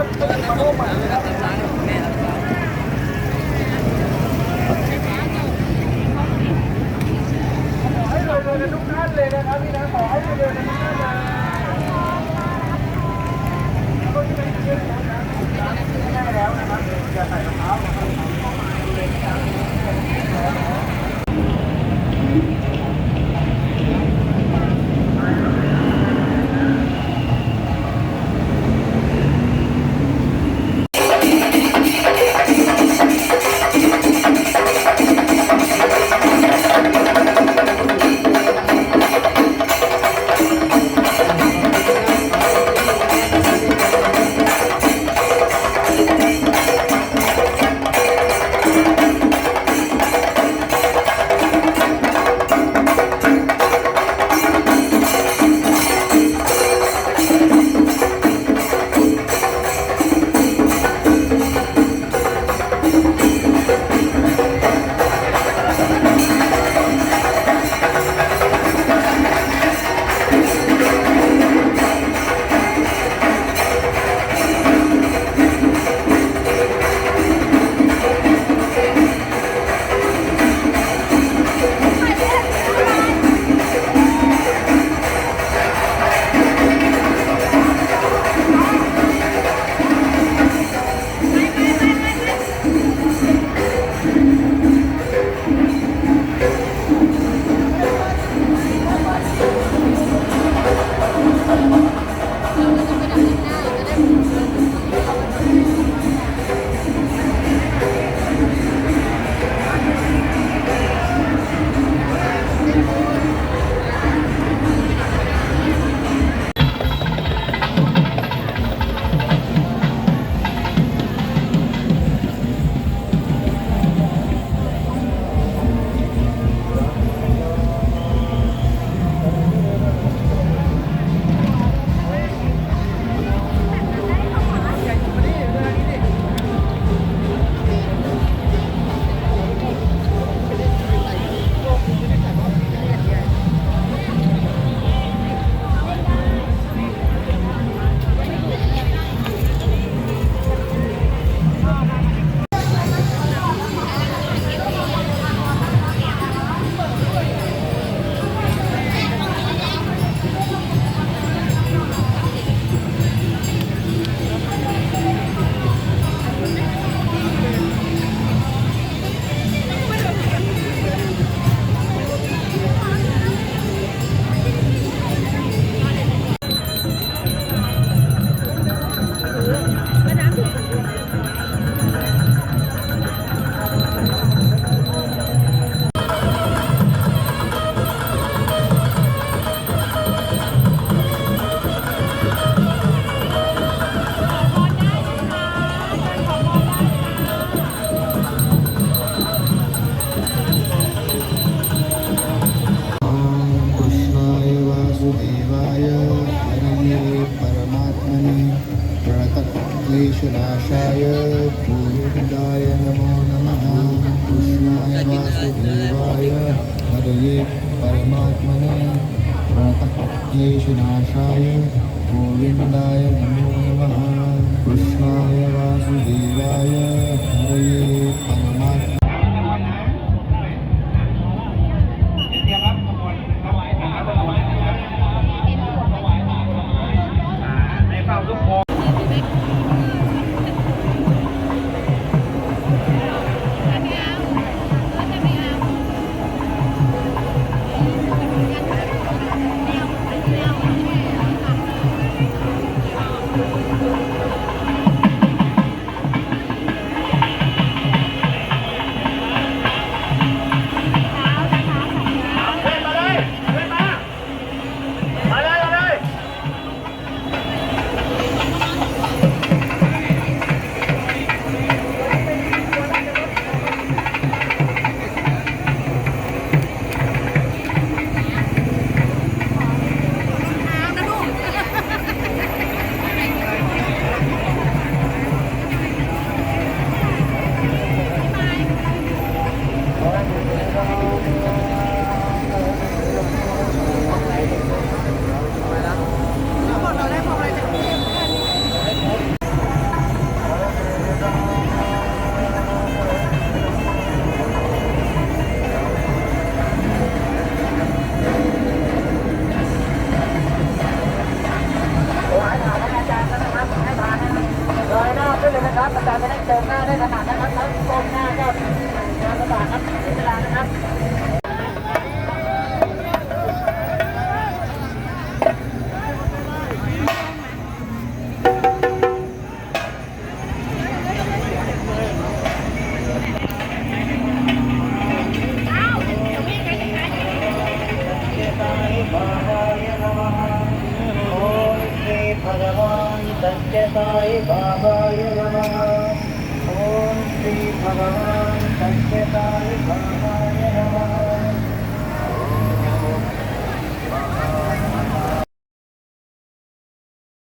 ทุกท่านเลยนะครับพี่นะขอให้เราเดินทุกท่านเลยก็ที่เป็นเรื่องนะครับแน่แล้วนะครับอย่าใส่รองเท้า Krishna Vasudevaya ดินหน้าได้ถนัดนะครับแล้วก้มหน้าก็งานลำบากครับเวลานะครับพระวันตัจเจ้ายบาบายนะ ॐ श्रीभगवान् सत्यताय भावाय नमः